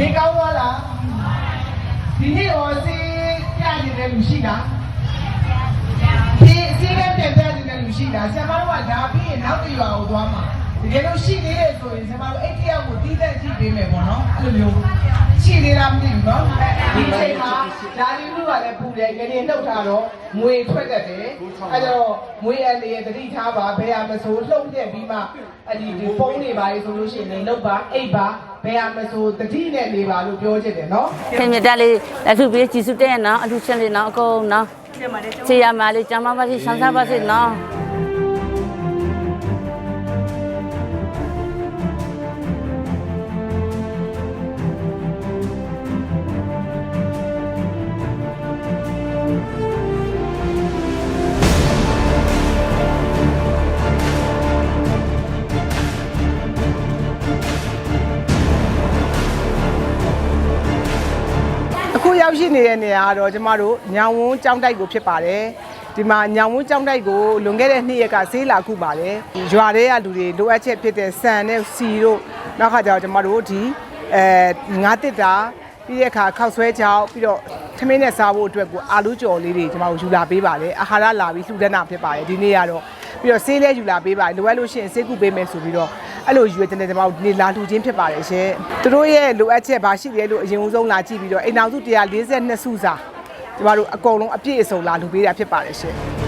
နေကောင်းသွားလားဒီနေ့ဟောစီပြနေတဲ့လူရှိလားဒီစီကပြန်ပြနေတဲ့လူရှိလားဆရာမတို့ကဒါပြီးရင်နောက်တစ်ရွာကိုသွားမှာတကယ်လို့ရှိသေးတယ်ဆိုရင်ဆရာမတို့အဲ့တယောက်ကိုတီးသက်ကြည့်ပေးမယ်ပေါ့နော်အဲ့လိုမျိုး ရှိသေးလားမသိဘူးနော်ဒီချိန်မှာဒါဒီလူကလည်းပူတယ်ငရေနှုတ်ထားတော့ငွေထွက်တတ်တယ်အဲ့တော့ငွေအန်ရဲ့တတိထားပါဘယ်ဟာမဆိုလှုပ်တဲ့ပြီးမှအဲ့ဒီဒီဖုန်းတွေပါလေဆိုလို့ရှိရင်လည်းနှုတ်ပါအိတ်ပါဘယ်ဟာမဆိုတတိနဲ့နေပါလို့ပြောချင်တယ်နော်ခင်မြတ်တက်လေးလက်ထုပြီးကြည်စုတဲ့နော်အထုချက်လေးနော်အကုန်နော်ခြေရမလေးကျမ်းမပါစေရှမ်းစားပါစေနော် ရောက်ရှိနေတဲ့နေရာကတော့ကျမတို့ညောင်ဝန်းကျောင်းတိုက်ကိုဖြစ်ပါတယ်ဒီမှာညောင်ဝန်းကျောင်းတိုက်ကိုလွန်ခဲ့တဲ့နှစ်ရက်ကဆေးလာခုပါတယ်ရွာတွေကလူတွေလိုအပ်ချက်ဖြစ်တဲ့ဆန်နဲ့စီတို့နောက်ခါကျတော့ကျမတို့ဒီအဲငါးတစ်တာပြီးတဲ့အခါခောက်ဆွဲချောက်ပြီးတော့ထမင်းနဲ့စားဖို့အတွက်ကိုအာလူကြော်လေးတွေကျမတို့ယူလာပေးပါတယ်အာဟာရလာပြီးလှူဒန်းတာဖြစ်ပါတယ်ဒီနေ့ကတော့ပြီးတော့ဆေးလဲယူလာပေးပါတယ်လိုအပ်လို့ရှိရင်ဆေးကုပေးမယ်ဆိုပြီးတော့ အဲ့လိုယူရတဲ့ကျမတို့ဒီနေ့လာလှူခြင်းဖြစ်ပါတယ်ရှင်သူတို့ရဲ့လိုအပ်ချက်ဘာရှိလဲလို့အရင်ဦးဆုံးလာကြည့်ပြီးတော့အိမ်အောင်စု142စုစာကျမတို့အကုန်လုံးအပြည့်အစုံလာလှူပေးတာဖြစ်ပါတယ်ရှင်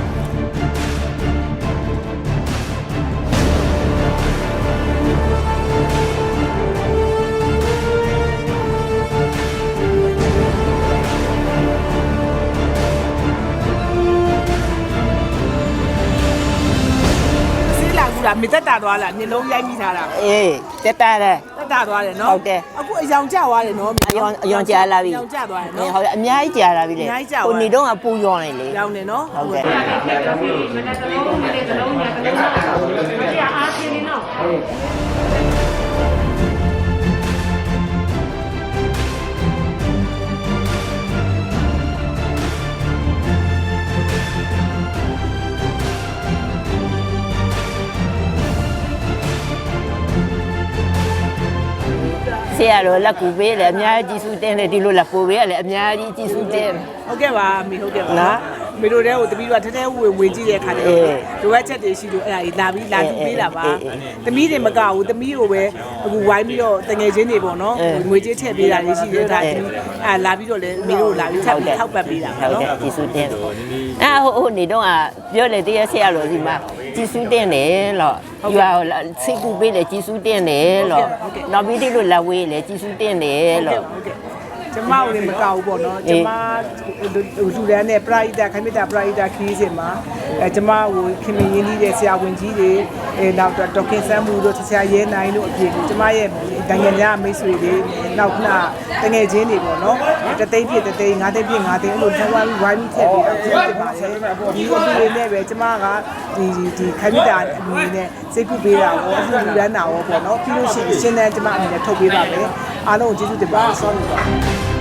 သက်တာသွားလားမျက်လုံးရိုက်မိထားတာအေးတက်တာတယ်သက်တာသွားတယ်နော်ဟုတ်တယ် အခုအယောင်ကျသွားတယ်နော်အယောင်အယောင်ကြာလာပြီအယောင်ကျသွားတယ်အေးနော် ဟုတ်တယ်အများကြီးကြာလာပြီလေအများကြီးကြာသွားကိုနေတော့ကပူရောင်းနေလေ ရောင်တယ်နော်ဟုတ်တယ် ဆရာတော်လက်ကူပေးတယ်အများကြီးကြည်စုတင်းတယ်ဒီလိုလက်ပူပေးရတယ်အများကြီးကြည်စုတင်းဟုတ်ကဲ့ပါအမေဟုတ်ကဲ့ပါနော်မေတို့တဲကိုတပီးကထဲထဲဝေဝေကြည့်တဲ့အခါကျအေးတော့လိုအပ်ချက်တွေရှိလို့အဲ့ဒါကြီးလာပြီးလာတူပေးတာပါအေးအေးတမီးတွေမကဘူးတမီးကိုပဲအခုဝိုင်းပြီးတော့တငယ်ချင်းတွေပေါ့နော်အေးငွေကြေးထည့်ပေးတာလေးရှိတယ်ဒါအေးဒီအဲ့လာပြီးတော့လေမေတို့လာပြီးထပ်ပြီးထောက်ပတ်ပေးတာပါဟုတ်နော် တယ်ကြည်စုတင်းအာဟိုဟိုနေတော့ကပြောလေတရားဆရာတော်ဒီမှာ ကြည်စုတင်းတယ်လို့ယူအောင်စိတ်ကူပေးတယ်ကြည်စုတင်းတယ်လို့နောက်ပြီးဒီလိုလက်ဝေးလေကြည်စုတင်းတယ်လို့ဟုတ်ကဲ့ကျမတို့လည်းမကောက်ဘူးပေါ့နော်ကျမဟိုလူတန်းနဲ့ပရိဒတ်ခိုင်မြတာပရိဒတ်ခီးစင်မှာ အဲကျမဟိုခင်မင်းရင်းကြီးတဲ့ဆရာဝန်ကြီးတွေအဲနောက်တော့ဒေါက်ခင်ဆန်းမှုတို့ဆရာရဲနိုင်တို့အပြင်ကျမရဲ့နိုင်ငံများမိတ်ဆွေတွေနောက်ခုနတငယ်ချင်းတွေပေါ့နော်တသိန်းပြည့်တသိန်းငါးသိန်းပြည့်ငါးသိန်းအဲ့လိုထပ်ဝိုင်းဝိုင်းပြီးထည့်ပေးတာဖြစ်ပါတယ်ဒီအလူတွေနဲ့ပဲကျမကဒီဒီခိုင်မြတာအမီနဲ့စိတ်ကူပေးတာရောအလူလူတန်းတာရောပေါ့နော်ပြီးလို့ရှိရင်ရှင်းတဲ့ကျမအနေနဲ့ထုတ်ပေးပါမယ်အားလုံးကိုကျေးဇူးတင်ပါတယ်ဆောင်းပါ